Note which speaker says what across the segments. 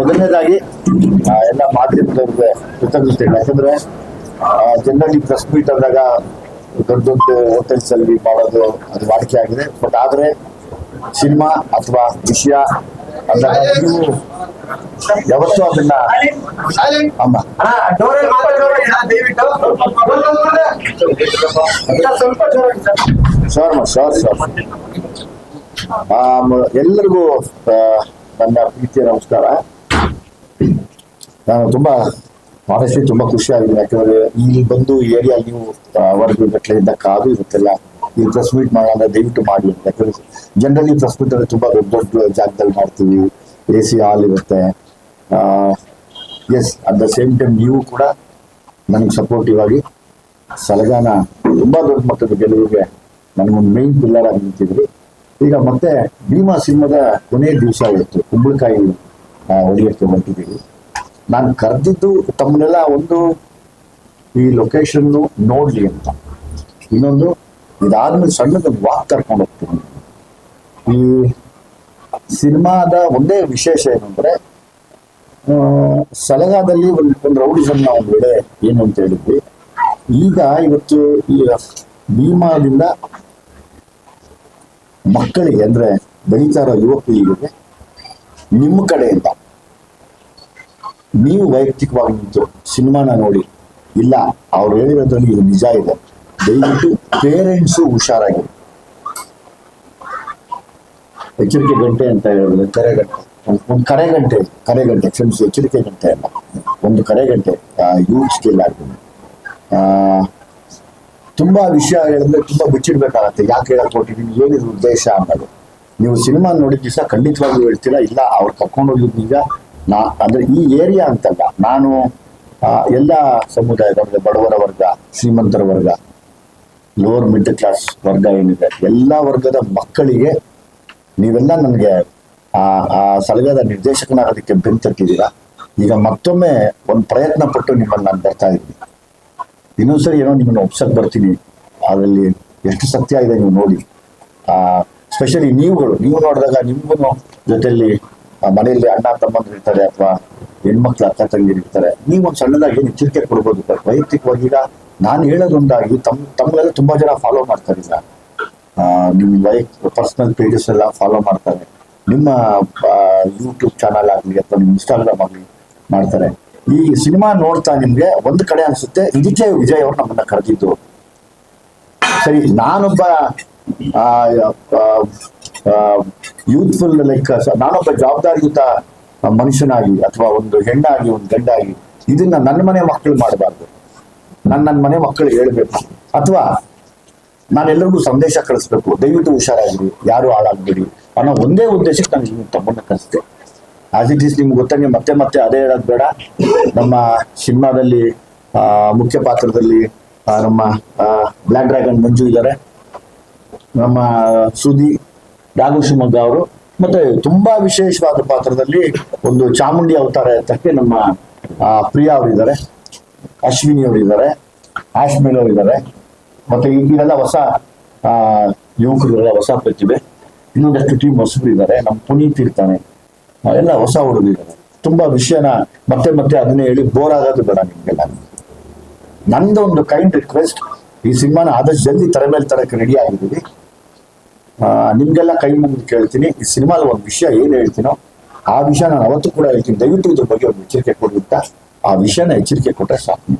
Speaker 1: ಮೊದಲನೇದಾಗಿ ಎಲ್ಲ ಮಾಧ್ಯಮದವ್ರಿಗೆ ಕೃತಜ್ಞತೆ ಯಾಕಂದ್ರೆ ಜನರಲಿ ಪ್ರೆಸ್ ಮೀಟ್ ಅಂದಾಗ ದೊಡ್ಡ ದೊಡ್ಡ ಹೋಟೆಲ್ಸ್ ಅಲ್ಲಿ ಮಾಡೋದು ಅದು ವಾಡಿಕೆ ಆಗಿದೆ. ಬಟ್ ಆದ್ರೆ ಸಿನಿಮಾ ಅಥವಾ ವಿಷಯ ಅಂದಾಗ ನೀವು ಯಾವತ್ತೂ ಅದನ್ನ ಅಮ್ಮ ಸರ್ ಸರ್ ಶೋರ್ ಎಲ್ಲರಿಗೂ ನನ್ನ ಪ್ರೀತಿಯ ನಮಸ್ಕಾರ. ನಾನು ತುಂಬಾ ಆನೆಸ್ಟ್ಲಿ ತುಂಬಾ ಖುಷಿ ಆಗಿದೆ ಯಾಕಂದ್ರೆ ಇಲ್ಲಿ ಬಂದು ಏರಿಯಾ ನೀವು ವರ್ಗ ಗಟ್ಟಲೆಯಿಂದ ಕಾದು ಇರುತ್ತೆಲ್ಲ, ಈ ಪ್ರೆಸ್ ಮೀಟ್ ಮಾಡೋಣ ದಯವಿಟ್ಟು ಮಾಡಿ ಯಾಕಂದ್ರೆ ಜನರಲಿ ಪ್ರೆಸ್ ಮೀಟ್ ಅಲ್ಲಿ ತುಂಬಾ ದೊಡ್ಡ ದೊಡ್ಡ ಜಾಗದಲ್ಲಿ ಮಾಡ್ತೀವಿ. ಎ ಸಿ ಹಾಲ್ ಇರುತ್ತೆ as at the same time ನೀವು ಕೂಡ ನನಗೆ ಸಪೋರ್ಟಿವ್ ಆಗಿ ಸಲಗಾನ ತುಂಬಾ ದೊಡ್ಡ ಮಟ್ಟದ ಗೆಲುವಿಗೆ ನನಗೊಂದು ಮೇನ್ ಪಿಲ್ಲರ್ ಆಗಿ ನಿಂತಿದ್ರಿ ಈಗ ಮತ್ತೆ ಭೀಮಾ ಸಿನಿಮಾದ ಕೊನೆಯ ದಿವಸ ಇವತ್ತು ಕುಂಬಳಕಾಯಿ. ಹೊಡಿಯಕ್ಕೆ ಹೊರಟಿದ್ದೀವಿ ನಾನು ಕರೆದಿದ್ದು ತಮ್ಮನ್ನೆಲ್ಲ ಒಂದು ಈ ಲೊಕೇಶನ್ ನೋಡ್ಲಿ ಅಂತ. ಇನ್ನೊಂದು ಇದಾದ್ಮೇಲೆ ಸಣ್ಣದ ವಾಕ್ ಕರ್ಕೊಂಡು ಹೋಗ್ತೀನಿ. ಈ ಸಿನಿಮಾದ ಒಂದೇ ವಿಶೇಷ ಏನಂದ್ರೆ ಸಲಗಾದಲ್ಲಿ ಒಂದು ಒಂದು ರೌಡಿಸಮ್ನ ನಾವು ವೇಳೆ ಏನು ಅಂತ ಹೇಳಿದ್ವಿ. ಈಗ ಇವತ್ತು ಈ ಭೀಮಾದಿಂದ ಮಕ್ಕಳಿಗೆ ಅಂದ್ರೆ ಬೆಳೀತಾ ಇರೋ ಯುವ ಪೀಳಿಗೆಗೆ ನಿಮ್ಮ ಕಡೆಯಿಂದ ನೀವು ವೈಯಕ್ತಿಕವಾಗಿ ನಿಂತು ಸಿನಿಮಾನ ನೋಡಿ. ಇಲ್ಲ, ಅವ್ರು ಹೇಳಿರೋದ್ರಲ್ಲಿ ಇದು ನಿಜ ಇದೆ. ದಯವಿಟ್ಟು ಪೇರೆಂಟ್ಸು ಹುಷಾರಾಗಿ. ಎಚ್ಚರಿಕೆ ಗಂಟೆ ಅಂತ ಹೇಳಿದ್ರೆ ಕರೆ ಗಂಟೆ. ಒಂದು ಕರೆ ಗಂಟೆ ಕರೆ ಗಂಟೆ ಕ್ಷಮಿಸಿ ಎಚ್ಚರಿಕೆ ಗಂಟೆ ಅಲ್ಲ. ಒಂದು ಕರೆ ಗಂಟೆ ಯೂತ್ ಸ್ಕಿಲ್ ಆಗ್ತದೆ. ತುಂಬಾ ವಿಷಯ ಹೇಳಿದ್ರೆ ತುಂಬಾ ಬಿಚ್ಚಿಡ್ಬೇಕಾಗತ್ತೆ ಯಾಕೆ ಹೇಳಕ್ ಕೊಟ್ಟಿದ್ದೀನಿ ಏನಿದು ಉದ್ದೇಶ ಅನ್ನೋದು. ನೀವು ಸಿನಿಮಾ ನೋಡಿದ ದಿವಸ ಖಂಡಿತವಾಗ್ಲೂ ಹೇಳ್ತೀರಾ? ಇಲ್ಲ, ಅವ್ರು ಕರ್ಕೊಂಡು ಹೋಗಿದ್ ನಿಜ ನಾ ಅಂದ್ರೆ ಈ ಏರಿಯಾ ಅಂತಲ್ಲ ನಾನು ಎಲ್ಲ ಸಮುದಾಯದ ಬಡವರ ವರ್ಗ ಶ್ರೀಮಂತರ ವರ್ಗ ಲೋವರ್ ಮಿಡ್ಲ್ ಕ್ಲಾಸ್ ವರ್ಗ ಏನಿದೆ ಎಲ್ಲ ವರ್ಗದ ಮಕ್ಕಳಿಗೆ ನೀವೆಲ್ಲ ನನಗೆ ಆ ಆ ಸಲಹೆದ ನಿರ್ದೇಶಕನಾಗೋದಕ್ಕೆ ಬೆಂತಟ್ಟಿದ್ದೀರಾ? ಈಗ ಮತ್ತೊಮ್ಮೆ ಒಂದು ಪ್ರಯತ್ನ ಪಟ್ಟು ನಿಮ್ಮನ್ನು ನಾನು ಬರ್ತಾ ಇದ್ದೀನಿ. ಇನ್ನೊಂದ್ಸರಿ ಏನೋ ನಿಮ್ಮನ್ನು ಒಪ್ಸಕ್ ಬರ್ತೀನಿ. ಅದರಲ್ಲಿ ಎಷ್ಟು ಸತ್ಯ ಇದೆ ನೀವು ನೋಡಿ. ಆ ಸ್ಪೆಷಲಿ ನೀವುಗಳು ನೀವು ನೋಡಿದಾಗ ನಿಮ್ಗೂ ಜೊತೆಲಿ ಆ, ಮನೆಯಲ್ಲಿ ಅಣ್ಣ ತಮ್ಮಂದ್ರು ಇರ್ತಾರೆ ಅಥವಾ ಹೆಣ್ಮಕ್ಳು ಅಕ್ಕ ತಂಗಿರು ಇರ್ತಾರೆ, ನೀವು ಒಂದು ಸಣ್ಣದಾಗಿ ಏನು ಎಚ್ಚರಿಕೆ ಕೊಡ್ಬೋದು ವೈಯಕ್ತಿಕವಾಗಿ ಈಗ ನಾನು ಹೇಳೋದೊಂದಾಗಿ ತಮ್ ತಮ್ಮಳೆಲ್ಲ ತುಂಬಾ ಜನ ಫಾಲೋ ಮಾಡ್ತಾರೆ ಈಗ. ನಿಮ್ ನಿಮ್ಮ ವೈಯಕ್ತಿಕ ಪರ್ಸನಲ್ ಪೇಜಸ್ ಎಲ್ಲ ಫಾಲೋ ಮಾಡ್ತಾರೆ. ನಿಮ್ಮ ಯೂಟ್ಯೂಬ್ ಚಾನಲ್ ಆಗಲಿ ಅಥವಾ ನಿಮ್ಮ ಇನ್ಸ್ಟಾಗ್ರಾಮ್ ಆಗಲಿ ಮಾಡ್ತಾರೆ. ಈ ಸಿನಿಮಾ ನೋಡ್ತಾ ನಿಮ್ಗೆ ಒಂದು ಕಡೆ ಅನ್ಸುತ್ತೆ, ಇದಕ್ಕೆ ವಿಜಯ್ ಅವ್ರು ನಮ್ಮನ್ನ ಕರೆದಿದ್ದು. ಸರಿ, ನಾನೊಬ್ಬ ಯೂತ್ಫುಲ್ ಲೈಕ್ ನಾನೊಬ್ಬ ಜವಾಬ್ದಾರಿಯುತ ಮನುಷ್ಯನಾಗಿ ಅಥವಾ ಒಂದು ಹೆಣ್ಣಾಗಿ, ಒಂದು ಗಂಡಾಗಿ, ಇದನ್ನ ನನ್ನ ಮನೆ ಮಕ್ಕಳು ಮಾಡಬಾರ್ದು. ನನ್ನ ನನ್ನ ಮನೆ ಮಕ್ಕಳು ಹೇಳ್ಬೇಕು. ಅಥವಾ ನಾನೆಲ್ಲರಿಗೂ ಸಂದೇಶ ಕಳಿಸ್ಬೇಕು. ದಯವಿಟ್ಟು ಹುಷಾರಾಗಿರಿ. ಯಾರು ಹಾಳಾಗ್ಬೇಡಿ. ಅನ್ನೋ ಒಂದೇ ಉದ್ದೇಶಕ್ಕೆ ನಾನು ನಿಮ್ಗೆ ತಮ್ಮನ್ನ ಕಳಿಸ್ದೆ. ಆಸ್ ಇಟ್ ಈಸ್ ನಿಮ್ಗೆ ಗೊತ್ತಂಗೆ ಮತ್ತೆ ಮತ್ತೆ ಅದೇ ಹೇಳೋದು ಬೇಡ. ನಮ್ಮ ಸಿನಿಮಾದಲ್ಲಿ ಮುಖ್ಯ ಪಾತ್ರದಲ್ಲಿ ನಮ್ಮ ಬ್ಲ್ಯಾಕ್ ಡ್ರ್ಯಾಗನ್ ಮಂಜು ಇದ್ದಾರೆ. ನಮ್ಮ ಸುದಿ ರಾಘು ಶಿವಮೊಗ್ಗ ಅವರು. ಮತ್ತೆ ತುಂಬಾ ವಿಶೇಷವಾದ ಪಾತ್ರದಲ್ಲಿ ಒಂದು ಚಾಮುಂಡಿ ಅವತಾರ ಎತ್ತಕ್ಕೆ ನಮ್ಮ ಪ್ರಿಯಾ ಅವರಿದ್ದಾರೆ. ಅಶ್ವಿನಿ ಅವರಿದ್ದಾರೆ. ಆಶ್ಮಿನ್ ಅವರಿದ್ದಾರೆ. ಮತ್ತೆ ಈಗೆಲ್ಲ ಹೊಸ, ಆ, ಯುವಕರುಗಳೆಲ್ಲ ಹೊಸ ಪ್ರತಿಭೆ. ಇನ್ನೊಂದಷ್ಟು ಟೀಮ್ ಹೊಸಬರಿದ್ದಾರೆ. ನಮ್ಮ ಪುನೀತ್ ಇರ್ತಾನೆ. ಎಲ್ಲ ಹೊಸ ಹುಡುಗಿದ್ದಾರೆ ತುಂಬಾ ವಿಷಯನ ಮತ್ತೆ ಮತ್ತೆ ಅದನ್ನೇ ಹೇಳಿ ಬೋರ್ ಆಗೋದು ಬೇಡ ನಿಮ್ಗೆಲ್ಲ. ನಂದು ಒಂದು ಕೈಂಡ್ ರಿಕ್ವೆಸ್ಟ್ ಈ ಸಿನಿಮಾನ ಆದಷ್ಟು ಜಲ್ದಿ ತರ ಮೇಲೆ ತರಕ್ಕೆ ರೆಡಿ ಆಗಿದ್ದೀವಿ. ನಿಮ್ಗೆಲ್ಲ ಕೈ ಮುಗಿದು ಕೇಳ್ತೀನಿ. ಈ ಸಿನಿಮಾದ ಒಂದು ವಿಷಯ ಏನು ಹೇಳ್ತೀನೋ, ಆ ವಿಷಯ ನಾನು ಅವತ್ತು ಕೂಡ ಹೇಳ್ತೀನಿ. ದಯವಿಟ್ಟು ಇದ್ರ ಬಗ್ಗೆ ಒಂದು ಎಚ್ಚರಿಕೆ ಕೊಡುತ್ತಾ ಆ ವಿಷಯನ ಎಚ್ಚರಿಕೆ ಕೊಟ್ಟರೆ ಸಾಕು.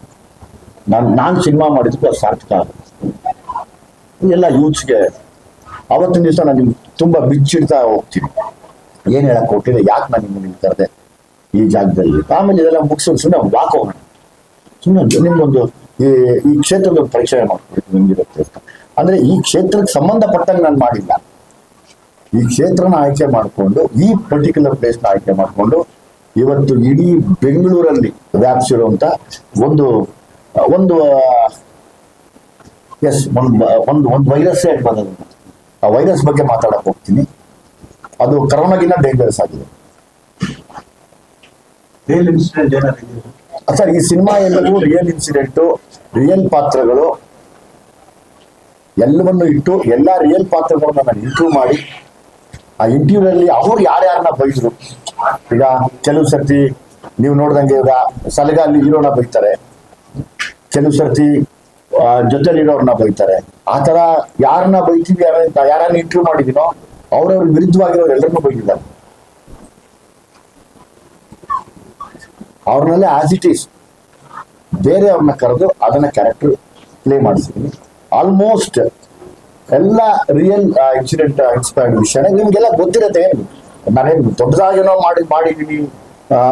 Speaker 1: ನಾನು ನಾನು ಸಿನಿಮಾ ಮಾಡಿದ್ದಕ್ಕೂ ಅದು ಸಾರ್ಥಕ ಆಗುತ್ತೆ. ಎಲ್ಲ ಯೂತ್ಸ್ಗೆ ಅವತ್ತಿನ ದಿವಸ ನಾನು ನಿಮ್ಗೆ ತುಂಬಾ ಬಿಚ್ಚಿಡ್ತಾ ಹೋಗ್ತೀನಿ. ಏನು ಹೇಳಕ್ ಕೊಟ್ಟಿದೆ ಯಾಕೆ ನಾನು ನಿಮ್ಗೆ ನಿಮ್ಗೆ ಕರೆದೆ ಈ ಜಾಗದಲ್ಲಿ? ಆಮೇಲೆ ಇದೆಲ್ಲ ಮುಗಿಸೋದು ಸುಮ್ಮನೆ ವಾಕ್ ಹೋಗೋಣ ಸುಮ್ಮನೆ ನಿಮ್ಗೊಂದು ಈ ಈ ಕ್ಷೇತ್ರದ ಒಂದು ಪರಿಚಯ ಮಾಡ್ಕೊಡ್ತೀನಿ, ನಿಮ್ಗಿರುತ್ತೆ ಅಂತ. ಅಂದ್ರೆ ಈ ಕ್ಷೇತ್ರಕ್ಕೆ ಸಂಬಂಧಪಟ್ಟಂಗೆ ನಾನು ಮಾಡಿಲ್ಲ. ಈ ಕ್ಷೇತ್ರನ ಆಯ್ಕೆ ಮಾಡಿಕೊಂಡು ಈ ಪರ್ಟಿಕ್ಯುಲರ್ ಪ್ಲೇಸ್ನ ಆಯ್ಕೆ ಮಾಡಿಕೊಂಡು ಇವತ್ತು ಇಡೀ ಬೆಂಗಳೂರಲ್ಲಿ ವ್ಯಾಪಿಸಿರುವಂತ ಒಂದು ಒಂದು ಎಸ್ ಒಂದು ಒಂದು ಒಂದು ವೈರಸ್ ಬಂದದ್ದು? ಆ ವೈರಸ್ ಬಗ್ಗೆ ಮಾತಾಡಕ್ ಹೋಗ್ತೀನಿ. ಅದು ಕರೋನಾಗಿನ್ನ ಡೇಂಜರಸ್ ಆಗಿದೆ. ಸರ್ ಈ ಸಿನಿಮಾ ಎಲ್ಲವೂ ರಿಯಲ್ ಇನ್ಸಿಡೆಂಟು ರಿಯಲ್ ಪಾತ್ರಗಳು ಎಲ್ಲವನ್ನು ಇಟ್ಟು ಎಲ್ಲ ರಿಯಲ್ ಪಾತ್ರಗಳನ್ನ ನಾನು ಇಂಟರ್ವ್ಯೂ ಮಾಡಿ, ಆ ಇಂಟರ್ವ್ಯೂನಲ್ಲಿ ಅವ್ರು ಯಾರ್ಯಾರನ್ನ ಬೈದ್ರು. ಈಗ ಕೆಲವು ಸರ್ತಿ ನೀವು ನೋಡ್ದಂಗೆ ಈಗ ಸಲಗ ಅಲ್ಲಿ ಹೀರೋನ ಬೈತಾರೆ. ಕೆಲವು ಸರ್ತಿ ಜೊತೆಲಿರೋರ್ನ ಬೈತಾರೆ. ಆ ತರ ಯಾರನ್ನ ಬೈತೀವಿ ಯಾರ ಯಾರನ್ನ ಇಂಟರ್ವ್ಯೂ ಮಾಡಿದೀನೋ, ಅವ್ರವ್ರ ವಿರುದ್ಧವಾಗಿರೋರು ಎಲ್ಲರನ್ನೂ ಬೈದಿದ್ದಾರೆ. ಅವ್ರನ್ನಲ್ಲೇ ಆಸ್ ಇಟ್ ಈಸ್ ಬೇರೆಯವ್ರನ್ನ ಕರೆದು ಅದನ್ನ ಕ್ಯಾರೆಕ್ಟರ್ ಪ್ಲೇ ಮಾಡಿಸಿದೀನಿ ಆಲ್ಮೋಸ್ಟ್ ಎಲ್ಲ ರಿಯಲ್ ಇನ್ಸಿಡೆಂಟ್ ಇನ್ಸ್ಪೈರ್ಡ್ ವಿಷಯ. ನಿಮ್ಗೆಲ್ಲ ಗೊತ್ತಿರತ್ತೆ ಏನು? ನಾನೇನು ದೊಡ್ಡದಾಗೇನೋ ಮಾಡಿ ಮಾಡಿದೀನಿ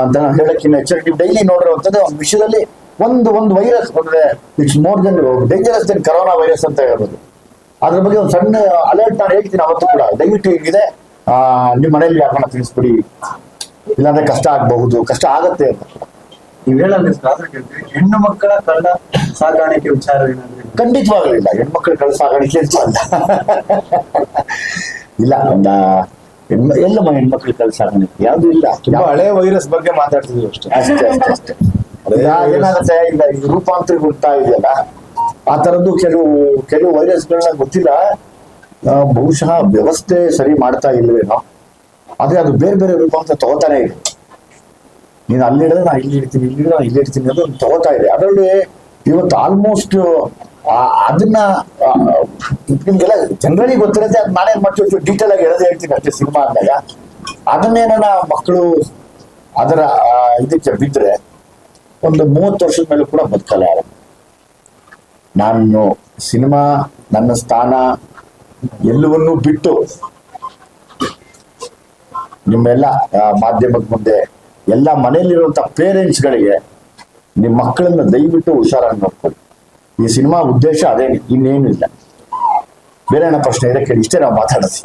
Speaker 1: ಅಂತ ನಾನು ಹೇಳಕ್ಕಿನ್ನ ಎಚ್ಚರಿಕೆ ಡೈಲಿ ನೋಡಿರುವಂಥದ್ದು ಒಂದು ವಿಷಯದಲ್ಲಿ ಒಂದು ಒಂದು ವೈರಸ್ ಅಂದ್ರೆ it's more than dangerous than corona virus ಅಂತ ಹೇಳ್ಬೋದು. ಅದ್ರ ಬಗ್ಗೆ ಒಂದು ಸಣ್ಣ ಅಲರ್ಟ್ ನಾನು ಹೇಳ್ತೀನಿ ಅವತ್ತು ಕೂಡ. ದಯವಿಟ್ಟು ಹೇಗಿದೆ. ನಿಮ್ಮ ಮನೆಯಲ್ಲಿ ಯಾರನ್ನ ತಿಳಿಸ್ಬಿಡಿ. ಇಲ್ಲಾಂದ್ರೆ ಕಷ್ಟ ಆಗಬಹುದು. ಕಷ್ಟ ಆಗತ್ತೆ ಅಂತ.
Speaker 2: ನೀವ್ ಹೇಳಲ್ಲ ಹೆಣ್ಣು ಮಕ್ಕಳ ಕಳ್ಳ ಸಾಗಾಣಿಕೆ ವಿಚಾರ ಏನಾದ್ರೆ
Speaker 1: ಖಂಡಿತವಾಗ್ಲೂ ಇಲ್ಲ. ಮಕ್ಕಳ ಕಳ್ಳ ಸಾಗಾಣಿಕೆ ಅಂತ ಅಲ್ಲ ಇಲ್ಲ ಒಂದ ಹೆಣ್ಮ ಎಲ್ಲಮ್ಮ ಹೆಣ್ಮಕ್ಳು ಕಳ್ಳ ಸಾಗಾಣಿಕೆ ಯಾವ್ದು ಇಲ್ಲ.
Speaker 3: ತುಂಬಾ ಹಳೆ ವೈರಸ್ ಬಗ್ಗೆ ಮಾತಾಡ್ತಿದ್ವಿ ಅಷ್ಟೇ.
Speaker 1: ಅಷ್ಟೇ ಅಷ್ಟೇ ಅಷ್ಟೇ. ಇಲ್ಲ ಏನಾಗುತ್ತೆ ಈಗ ಈ ರೂಪಾಂತರಗೊಳ್ತಾ ಇದೆಯಲ್ಲ ಆ ತರದ್ದು ಕೆಲವು ಕೆಲವು ವೈರಸ್ಗಳನ್ನ ಗೊತ್ತಿಲ್ಲ. ಬಹುಶಃ ವ್ಯವಸ್ಥೆ ಸರಿ ಮಾಡ್ತಾ ಇಲ್ವೇನೋ. ಆದ್ರೆ ಅದು ಬೇರೆ ಬೇರೆ ರೂಪಾಂತರ ತಗೋತಾನೆ ಇದೆ. ನೀನು ಅಲ್ಲಿ ಹಿಡಿದ್ರೆ ನಾ ಇಲ್ಲಿ ಇಡ್ತೀನಿ ಇಲ್ಲಿ ಹಿಡಿದ್ರೆ ನಾ ಇಲ್ಲಿ ಇಡ್ತೀನಿ ಅದು ತಗೋತಾ ಇದೆ ಅದರಲ್ಲಿ ಇವತ್ತು ಆಲ್ಮೋಸ್ಟ್ ಅದನ್ನ ನಿಮ್ಗೆಲ್ಲ ಜನರಲಿ ಗೊತ್ತಿರುತ್ತೆ, ಅದು ನಾನೇನ್ ಮಾಡ್ತೀವಿ ಡೀಟೇಲ್ ಆಗಿ ಹೇಳೋದೇ ಹೇಳ್ತೀನಿ ಅಷ್ಟೇ ಸಿನಿಮಾ ಅಂದಾಗ. ಅದನ್ನೇನ ಮಕ್ಕಳು ಅದರ ಇದಕ್ಕೆ ಬಿದ್ದರೆ ಒಂದು ಮೂವತ್ತು ವರ್ಷದ ಮೇಲೆ ಕೂಡ ಬದುಕಲ್ಲ ಯಾರು. ನಾನು ಸಿನಿಮಾ, ನನ್ನ ಸ್ಥಾನ ಎಲ್ಲವನ್ನೂ ಬಿಟ್ಟು ನಿಮ್ಮೆಲ್ಲ ಮಾಧ್ಯಮದ ಮುಂದೆ ಎಲ್ಲ ಮನೆಯಲ್ಲಿರುವಂತ ಪೇರೆಂಟ್ಸ್ಗಳಿಗೆ ನಿಮ್ಮ ಮಕ್ಕಳನ್ನ ದಯವಿಟ್ಟು ಹುಷಾರಾಗಿ ನೋಡ್ಕೊಳ್ಳಿ. ಈ ಸಿನಿಮಾ ಉದ್ದೇಶ ಅದೇ ಇನ್ನೇನು ಇಲ್ಲ. ಬೇರೆ ಏನೋ ಪ್ರಶ್ನೆ ಇದೆ ಕೇಳಿ ಇಷ್ಟೇ ನಾವು ಮಾತಾಡೋದು.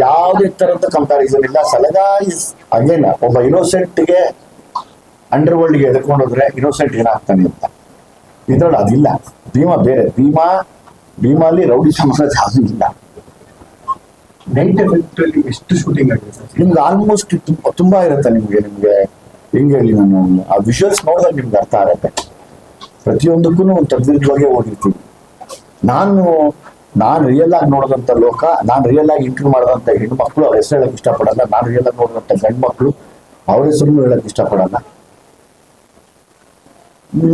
Speaker 4: ಯಾವುದೇ
Speaker 1: ತರದ ಕಂಪ್ಯಾರಿಸನ್ ಇಲ್ಲ. ಸಲದಾ ಇಸ್ ಅಗೇನ್ ಒಬ್ಬ ಇನ್ನೋಸೆಂಟ್ಗೆ ಅಂಡರ್ ವರ್ಲ್ಡ್ಗೆ ಎಳ್ಕೊಂಡೋದ್ರೆ ಇನ್ನೋಸೆಂಟ್ ಏನಾಗ್ತಾನೆ ಅಂತ. ಇದ್ರಲ್ಲಿ ಅದಿಲ್ಲ. ಭೀಮಾ ಬೇರೆ. ಭೀಮಾ ಭೀಮಾಲಿ ರೌಡಿ ಸಮಾಜ ಜಾಸ್ತಿ ಇಲ್ಲ.
Speaker 2: ನೈಟ್ ಎಫೆಕ್ಟ್ ಅಲ್ಲಿ ಎಷ್ಟು ಶೂಟಿಂಗ್ ಆಗಿದೆ ಸರ್?
Speaker 1: ನಿಮ್ಗೆ ಆಲ್ಮೋಸ್ಟ್ ತುಂಬಾ ಇರುತ್ತೆ ನಿಮ್ಗೆ ನಿಮ್ಗೆ ಹೆಂಗ್ ಹೇಳಿ ನಾನು ಆ ವಿಜುವಲ್ಸ್ ನೋಡಿದಾಗ ನಿಮ್ಗೆ ಅರ್ಥ ಆಗುತ್ತೆ. ಪ್ರತಿಯೊಂದಕ್ಕೂ ಒಂದು ತದ್ವಿರುದ್ಧವಾಗಿ ಹೋಗಿರ್ತೀವಿ ನಾನು ನಾನು ರಿಯಲ್ ಆಗಿ ನೋಡಿದಂತ ಲೋಕ, ನಾನು ರಿಯಲ್ ಆಗಿ ಇಂಟರ್ವ್ಯೂ ಮಾಡಿದಂತ ಹೆಣ್ಣು ಮಕ್ಕಳು ಅವ್ರ ಹೆಸರು ಹೇಳಕ್ ಇಷ್ಟಪಡಲ್ಲ. ನಾನು ರಿಯಲ್ ಆಗಿ ನೋಡಿದಂತ ಮಕ್ಕಳು ಅವ್ರ ಹೆಸರು ಹೇಳಕ್ ಇಷ್ಟಪಡಲ್ಲ.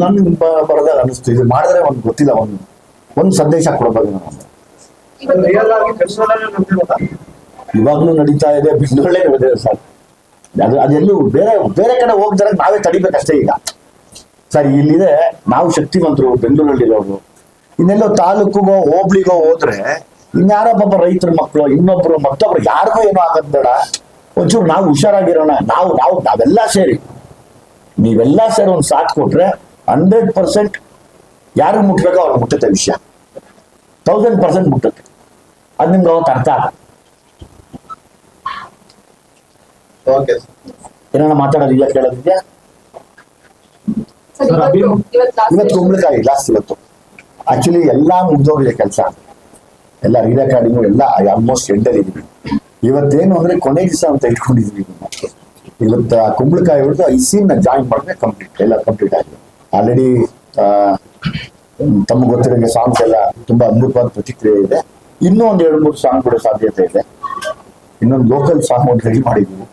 Speaker 1: ನನ್ ಬರದಾಗ ಅನಿಸ್ತು. ಇದು ಮಾಡಿದ್ರೆ ಒಂದು ಗೊತ್ತಿಲ್ಲ, ಒಂದು ಒಂದು ಸಂದೇಶ ಕೊಡಬಹುದು ನಾನು. ಇವಾಗ್ಲೂ ನಡೀತಾ ಇದೆ ಬೆಂಗಳೂರಲ್ಲೇ ನಡೆದಿದೆ ಸರ್. ಅದು ಅದೆಲ್ಲೂ ಬೇರೆ ಬೇರೆ ಕಡೆ ಹೋಗ್ದಾರ ನಾವೇ ತಡಿಬೇಕಷ್ಟೇ ಈಗ. ಸರ್, ಇಲ್ಲಿದೆ ನಾವು ಶಕ್ತಿವಂತರು, ಬೆಂಗಳೂರಲ್ಲಿರೋರು. ಇನ್ನೆಲ್ಲೋ ತಾಲೂಕುಗೋ, ಹೋಬ್ಳಿಗೋ ಹೋದ್ರೆ ಇನ್ಯಾರೋ ಪಾಪ ರೈತರ ಮಕ್ಕಳು ಇನ್ನೊಬ್ರು ಮತ್ತೊಬ್ರು ಯಾರಿಗೂ ಏನೋ ಆಗದ್ ಬೇಡ. ಒಂಚೂರು ನಾವು ಹುಷಾರಾಗಿರೋಣ. ನಾವು ನಾವು ನಾವೆಲ್ಲ ಸೇರಿ. ನೀವೆಲ್ಲ ಸೇರಿ ಒಂದು ಸಾಥ್ ಕೊಟ್ರೆ ಹಂಡ್ರೆಡ್ ಪರ್ಸೆಂಟ್ ಯಾರು ಮುಟ್ಬೇಕೋ ಅವ್ರು ಮುಟ್ಟುತ್ತೆ ವಿಷಯ. ತೌಸಂಡ್ ಪರ್ಸೆಂಟ್ ಮುಟ್ಟುತ್ತೆ ಅದು ನಿಮ್ಗೆ ಅವತ್ತು ಅರ್ಥ
Speaker 3: ಓಕೆ
Speaker 1: ಏನಾರ ಮಾತಾಡೋದಿಲ್ಲ ಕೇಳೋದಿದ್ಯಾ
Speaker 4: ಸರ್
Speaker 2: ಸರ್,
Speaker 4: ಇವತ್ತು
Speaker 1: ಕುಂಬಳಕಾಯಿ ಲಾಸ್ಟ್ ಇವತ್ತು. ಆಕ್ಚುಲಿ ಎಲ್ಲ ಮುಗ್ದೋಗಿದೆ ಕೆಲಸ. ಎಲ್ಲ ರೀ ರೆಕಾರ್ಡಿಂಗು ಎಲ್ಲ ಆಲ್ಮೋಸ್ಟ್ ಎಂಡಲ್ಲಿ ಇದೀವಿ. ಇವತ್ತೇನು ಅಂದ್ರೆ ಕೊನೆ ದಿವಸ ಅಂತ ಇಟ್ಕೊಂಡಿದ್ವಿ ಇವತ್ತು ಕುಂಬಳಕಾಯಿ ಹೊಡೆದು ಐ ಸೀನ್ ಜಾಯಿನ್ ಮಾಡಿದ್ರೆ ಕಂಪ್ಲೀಟ್ ಎಲ್ಲ ಕಂಪ್ಲೀಟ್ ಆಗಿದೆ. ಆಲ್ರೆಡಿ ತಮಗೆ ಗೊತ್ತಿರೋಂಗೆ ಸಾಂಗ್ಸ್ ಎಲ್ಲ ತುಂಬಾ ಅದ್ಭುತವಾದ ಪ್ರತಿಕ್ರಿಯೆ ಇದೆ. ಇನ್ನೂ ಒಂದ್ ಎರಡು ಮೂರು ಸಾಂಗ್ ಕೂಡ ಸಾಧ್ಯತೆ ಇದೆ. ಇನ್ನೊಂದು ಲೋಕಲ್ ಸಾಂಗ್ ಒಂದು ರೆಡಿ ಮಾಡಿದ್ವಿ.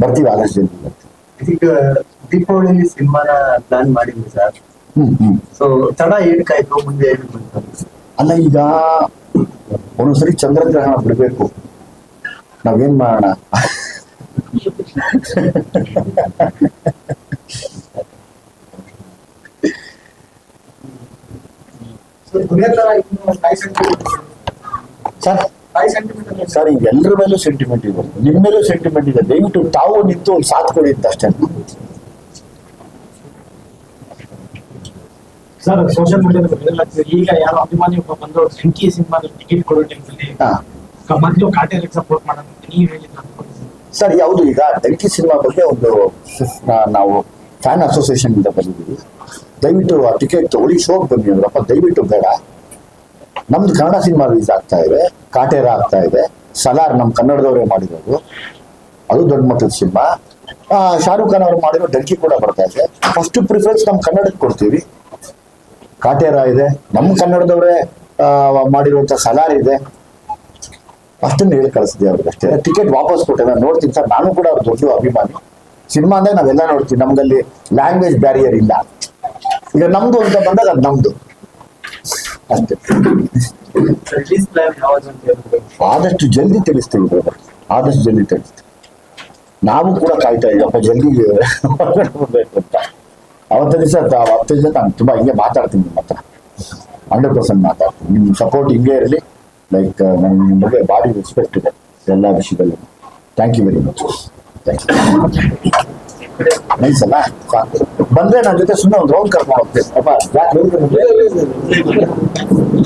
Speaker 1: ಬರ್ತೀವಿ ಆಗಸ್ಟ್ ದೀಪಾವಳಿಯಲ್ಲಿ
Speaker 2: ಈಗ ದೀಪಾವಳಿಲಿ ಸಿನಿಮಾನ ಪ್ಲಾನ್ ಮಾಡಿದ್ವಿ ಸರ್.
Speaker 1: ಹ್ಮ್ ಹ್ಮ್.
Speaker 2: ಸೊ ತಡ ಏನಕ್ಕಾಯ್ತು? ಮುಂದೆ
Speaker 1: ಅಲ್ಲ ಈಗ ಒಂದೊಂದ್ಸರಿ ಚಂದ್ರಗ್ರಹಣ ಬಿಡ್ಬೇಕು. ನಾವೇನ್ ಮಾಡೋಣ? ಸರ್ ಸರ್ ಈಗ ಎಲ್ಲರ ಮೇಲೂ ಸೆಂಟಿಮೆಂಟ್ ಇದೆ. ನಿಮ್ಮ ಮೇಲೂ ಸೆಂಟಿಮೆಂಟ್ ಇದೆ. ದಯವಿಟ್ಟು ತಾವು ನಿಂತು ಒಂದು ಸಾಥ್ ಕೊಡಿ ಅಂತ ಅಷ್ಟೇ.
Speaker 5: ಸರ್ ಸೋಷಿಯಲ್ ವೈರಲ್ ಆಗ್ತಿದೆ. ಈಗ ಯಾರು ಅಭಿಮಾನಿ ಒಬ್ಬ ಬಂದು ಸಂಕಿ ಸಿನಿಮಾದ ಟಿಕೆಟ್ ಕೊಡೋ ಟೈಮಲ್ಲಿ ಮೊದಲು ಕಾಟೇರಿಗೆ ಸಪೋರ್ಟ್ ಮಾಡೋದು ನೀವು ಹೇಳಿದ್ರು
Speaker 1: ಸರ್ ಯಾವುದು ಈಗ ಡೆಂಕಿ ಸಿನಿಮಾ ಬಗ್ಗೆ ಒಂದು ನಾವು ಫ್ಯಾನ್ ಅಸೋಸಿಯೇಷನ್ ಇಂದ ಬಂದಿದ್ದೀವಿ. ದಯವಿಟ್ಟು ಆ ಟಿಕೆಟ್ ತಗೊಳ್ಳಿ ಶೋಕ್ ಬನ್ನಿ ಅಂದ್ರಪ್ಪ. ದಯವಿಟ್ಟು ಬೇಡ. ನಮ್ದು ಕನ್ನಡ ಸಿನಿಮಾ ರಿಲೀಸ್ ಆಗ್ತಾ ಇದೆ. ಕಾಟೇರ ಆಗ್ತಾ ಇದೆ. ಸಲಾರ್ ನಮ್ಮ ಕನ್ನಡದವರೇ ಮಾಡಿರೋದು. ಅದು ದೊಡ್ಡ ಮಟ್ಟದ ಸಿನಿಮಾ ಶಾರುಖ್ ಖಾನ್ ಅವರು ಮಾಡಿರೋ ಡಂಕಿ ಕೂಡ ಬರ್ತಾ ಇದೆ. ಫಸ್ಟ್ ಪ್ರಿಫರೆನ್ಸ್ ನಮ್ಮ ಕನ್ನಡಕ್ಕೆ ಕೊಡ್ತೀವಿ. ಕಾಟೇರ ಇದೆ. ನಮ್ಮ ಕನ್ನಡದವರೇ ಆ, ಮಾಡಿರುವಂತ ಸಲಾರ್ ಇದೆ. ಅಷ್ಟನ್ನು ಹೇಳಿ ಕಳಿಸಿದೆ ಅವ್ರಿಗೆ ಅಷ್ಟೇ. ಟಿಕೆಟ್ ವಾಪಸ್ ಕೊಟ್ಟೆ ನಾನು ನೋಡ್ತೀನಿ ಸರ್. ನಾನು ಕೂಡ ಅವ್ರ ದೊಡ್ಡ ಅಭಿಮಾನಿ. ಸಿನಿಮಾ ಅಂದ್ರೆ ನಾವೆಲ್ಲ ನೋಡ್ತೀವಿ. ನಮ್ಗಲ್ಲಿ ಲ್ಯಾಂಗ್ವೇಜ್ ಬ್ಯಾರಿಯರ್ ಇಲ್ಲ. ಈಗ ನಮ್ದು ಅಂತ ಬಂದಾಗ ಅದು ನಮ್ದು. ಅಷ್ಟೇ. ಆದಷ್ಟು ಜಲ್ದಿ ತಿಳಿಸ್ತೀವಿ ಬ್ರದರ್ ಆದಷ್ಟು ಜಲ್ದಿ ತಿಳಿಸ್ತೀವಿ ನಾವು ಕೂಡ ಕಾಯ್ತಾ ಇದ್ದೀವಪ್ಪ ಜಲ್ದಿ ಅಂತ. ಅವತ್ತ ದಿವಸ ಹತ್ತು ದಿವಸ ನಾನು ತುಂಬಾ ಹಿಂಗೆ ಮಾತಾಡ್ತೀನಿ ನಿಮ್ಮ ಹತ್ರ. ಹಂಡ್ರೆಡ್ ಪರ್ಸೆಂಟ್ ಮಾತಾಡ್ತೀನಿ. ನಿಮ್ಮ ಸಪೋರ್ಟ್ ಹಿಂಗೆ ಇರಲಿ. ಲೈಕ್ ನಿಮ್ಮ ಬಗ್ಗೆ ಭಾರಿ ರೆಸ್ಪೆಕ್ಟ್ ಇದೆ. ಎಲ್ಲ ವಿಷಯದಲ್ಲೂ. Thank you very much thank you nice ಅಲ್ಲ ಬಂದ್ರೆ ನನ್ನ ಜೊತೆ ಸುಮ್ಮನೆ ಒಂದು ರೌಂಡ್ ಕರ್ಕೊಂಡು ಹೋಗ್ತೀನಿ ಅಪ್ಪ ಯಾಕೆ